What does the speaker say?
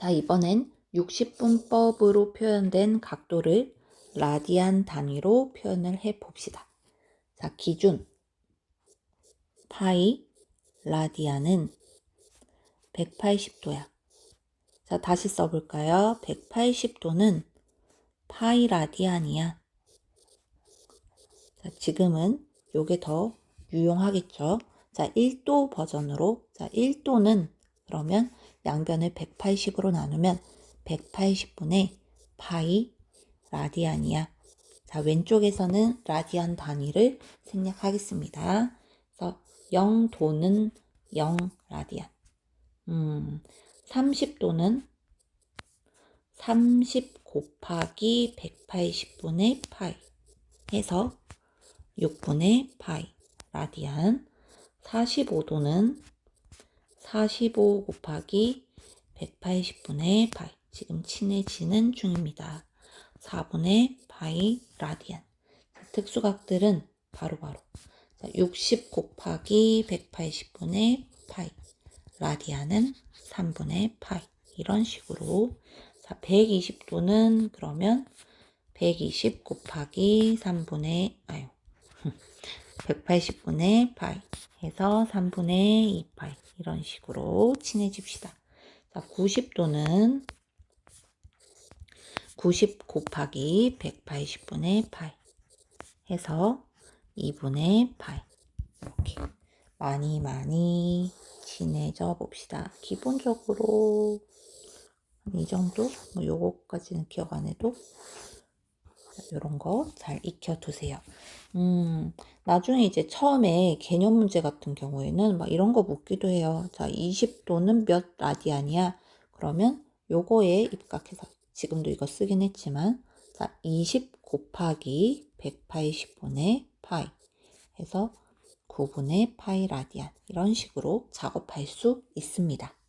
자, 이번엔 60분법으로 표현된 각도를 라디안 단위로 표현을 해 봅시다. 자, 기준. 파이 라디안은 180도야. 자, 다시 써볼까요? 180도는 파이 라디안이야. 자, 지금은 요게 더 유용하겠죠? 자, 1도 버전으로. 자, 1도는 그러면 양변을 180으로 나누면 180분의 파이 라디안이야. 자, 왼쪽에서는 라디안 단위를 생략하겠습니다. 그래서 0도는 0 라디안. 음, 30도는 30 곱하기 180분의 파이 해서 6분의 파이 라디안. 45도는 45 곱하기 180분의 파이. 지금 친해지는 중입니다. 4분의 파이 라디안. 특수각들은 바로바로 자, 60 곱하기 180분의 파이. 라디안은 3분의 파이. 이런 식으로 자, 120도는 그러면 120 곱하기 3분의 아유 180분의 파이 해서 3분의 2파이 이런 식으로 친해집시다. 자, 90도는 90 곱하기 180분의 파이 해서 2분의 파이 이렇게 많이 많이 친해져 봅시다. 기본적으로 이 정도? 뭐 요거까지는 기억 안 해도 이런 거 잘 익혀두세요. 음, 나중에 이제 처음에 개념 문제 같은 경우에는 막 이런 거 묻기도 해요. 자, 20도는 몇 라디안이야? 그러면 요거에 입각해서 지금도 이거 쓰긴 했지만 자, 20 곱하기 180분의 파이 해서 9분의 파이 라디안 이런 식으로 작업할 수 있습니다.